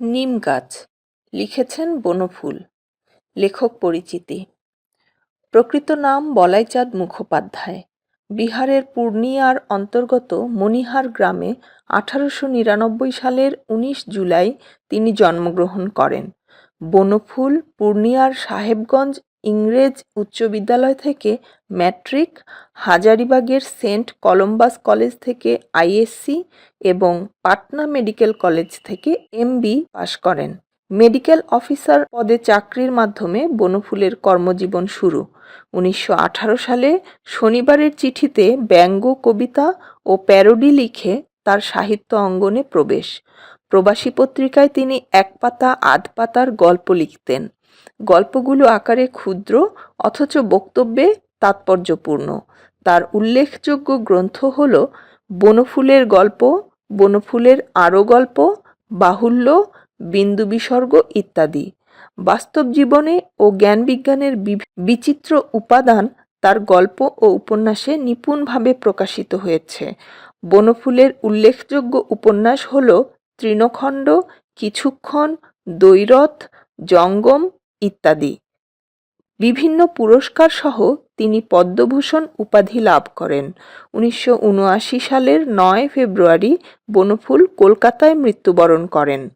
নিম গাছ, লিখেছেন বনফুল, লেখক পরিচিতি। প্রকৃত নাম বলাইচাঁদ মুখোপাধ্যায়। বিহারের পূর্ণিয়ার অন্তর্গত মণিহার গ্রামে আঠারোশো নিরানব্বই সালের উনিশ জুলাই তিনি জন্মগ্রহণ করেন। বনফুল, পূর্ণিয়ার সাহেবগঞ্জ ইংরেজ উচ্চ বিদ্যালয় থেকে ম্যাট্রিক, হাজারিবাগের সেন্ট কলম্বাস কলেজ থেকে আইএসসি এবং পাটনা মেডিকেল কলেজ থেকে এমবি পাশ করেন। মেডিকেল অফিসার পদে চাকরির মাধ্যমে বনফুলের কর্মজীবন শুরু। উনিশশো আঠারো সালে শনিবারের চিঠিতে ব্যঙ্গ কবিতা ও প্যারোডি লিখে তার সাহিত্য অঙ্গনে প্রবেশ। প্রবাসী পত্রিকায় তিনি এক পাতা আধ পাতার গল্প লিখতেন। গল্পগুলো আকারে ক্ষুদ্র অথচ বক্তব্যে তাৎপর্যপূর্ণ। তার উল্লেখযোগ্য গ্রন্থ হল বনফুলের গল্প, বনফুলের আরও গল্প, বাহুল্য, বিন্দু বিসর্গ ইত্যাদি। বাস্তব জীবনে ও জ্ঞান বিজ্ঞানের বিচিত্র উপাদান তার গল্প ও উপন্যাসে নিপুণভাবে প্রকাশিত হয়েছে। বনফুলের উল্লেখযোগ্য উপন্যাস হল তৃণখণ্ড কিছুক্ষণ, দৈরথ, জঙ্গম ইত্যাদি। বিভিন্ন পুরস্কার সহ তিনি পদ্মভূষণ উপাধি লাভ করেন। উনিশশো উনআশি সালের নয় ফেব্রুয়ারি বনফুল কলকাতায় মৃত্যুবরণ করেন।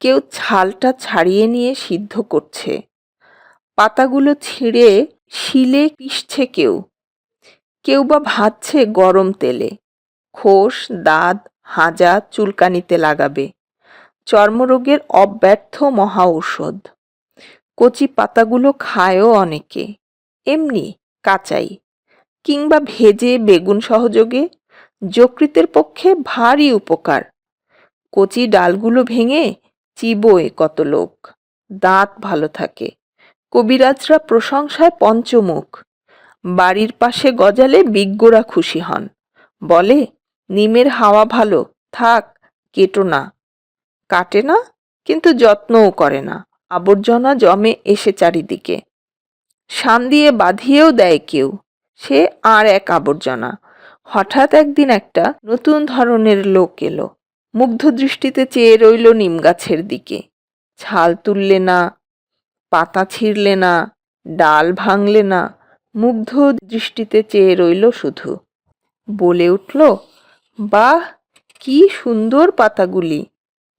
কেউ ছালটা ছাড়িয়ে নিয়ে সিদ্ধ করছে। পাতাগুলো ছিঁড়ে শিলে পিষছে কেউ। কেউ বা ভাজছে গরম তেলে। খোস, দাঁত, হাজা চুলকানিতে লাগাবে। চর্মরোগের অব্যর্থ মহা ঔষধ কচি পাতাগুলো খায়ও অনেকে। এমনি কাঁচাই। কিংবা ভেজে বেগুন সহযোগে যকৃতের পক্ষে ভারী উপকার। কচি ডালগুলো ভেঙে চিবোয় কত লোক। দাঁত ভালো থাকে। কবিরাজরা প্রশংসায় পঞ্চমুখ। বাড়ির পাশে গজালে বিজ্ঞরা খুশি হন। বলে, নিমের হাওয়া ভালো, থাক, কেটো না। কাটে না, কিন্তু যত্নও করে না। আবর্জনা জমে এসে চারিদিকে। শান দিয়ে বাঁধিয়েও দেয় কেউ। সে আর এক আবর্জনা। হঠাৎ একদিন একটা নতুন ধরনের লোক এলো। মুগ্ধ দৃষ্টিতে চেয়ে রইল নিম গাছের দিকে। ছাল তুললে না, পাতা ছিঁড়লে না, ডাল ভাঙলে না, মুগ্ধ দৃষ্টিতে চেয়ে রইল শুধু। বলে উঠল, বাহ, কি সুন্দর পাতাগুলি!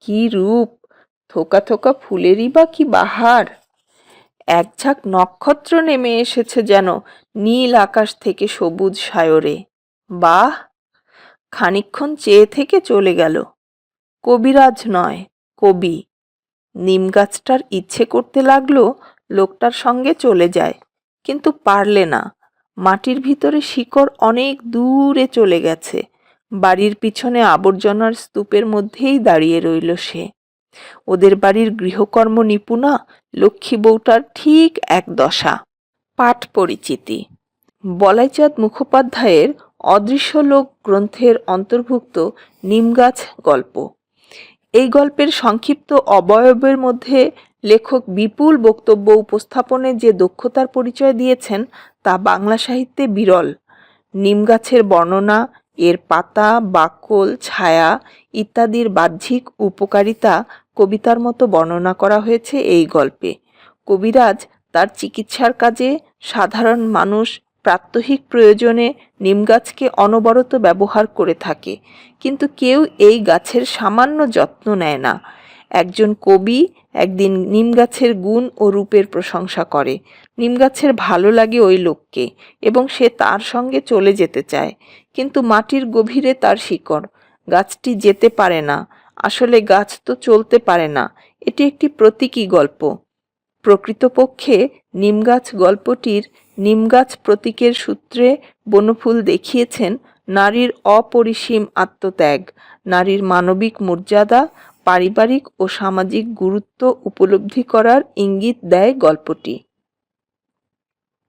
কি রূপ? থোকা থোকা ফুলেরই বা কি বাহার? এক ঝাঁক নক্ষত্র নেমে এসেছে যেন নীল আকাশ থেকে সবুজ সায়রে। বাহ! খানিক্ষণ চেয়ে থেকে চলে গেল। কবিরাজ নয়, কবি। নিম গাছটার ইচ্ছে করতে লাগল লোকটার সঙ্গে চলে যায়, কিন্তু পারলে না। মাটির ভিতরে শিকড় অনেক দূরে চলে গেছে। বাড়ির পিছনে আবর্জনার স্তূপের মধ্যেই দাঁড়িয়ে রইল সে। ওদের বাড়ির গৃহকর্ম নিপুণা, লক্ষ্মী বউটার ঠিক এক দশা। পাঠ পরিচিতি। বলাইচাঁদ মুখোপাধ্যায়ের অদৃশ্য লোক গ্রন্থের অন্তর্ভুক্ত নিমগাছ গল্প। এই গল্পের সংক্ষিপ্ত অবয়বের মধ্যে লেখক বিপুল বক্তব্য উপস্থাপনে যে দক্ষতার পরিচয় দিয়েছেন তা বাংলা সাহিত্যে বিরল। নিমগাছের বর্ণনা এর পাতা, বাকল, ছায়া ইত্যাদির বাহ্যিক উপকারিতা কবিতার মতো বর্ণনা করা হয়েছে এই গল্পে। কবিরাজ তার চিকিৎসার কাজে সাধারণ মানুষ প্রাত্যহিক প্রয়োজনে নিম গাছকে অনবরত ব্যবহার করে থাকে, কিন্তু কেউ এই গাছের সামান্য যত্ন নেয় না। একজন কবি একদিন নিম গাছের গুণ ও রূপের প্রশংসা করে, নিম গাছের ভালো লাগে ওই লোককে এবং সে তার সঙ্গে চলে যেতে চায়। কিন্তু মাটির গভীরে তার শিকড়। গাছটি যেতে পারে না। আসলে গাছ তো চলতে পারে না। এটি একটি প্রতীকী গল্প। প্রকৃতপক্ষে নিমগাছ গল্পটির নিমগাছ প্রতীকের সূত্রে বনফুল দেখিয়েছেন নারীর অপরিসীম আত্মত্যাগ, নারীর মানবিক মর্যাদা, পারিবারিক ও সামাজিক গুরুত্ব উপলব্ধি করার ইঙ্গিত দেয় গল্পটি।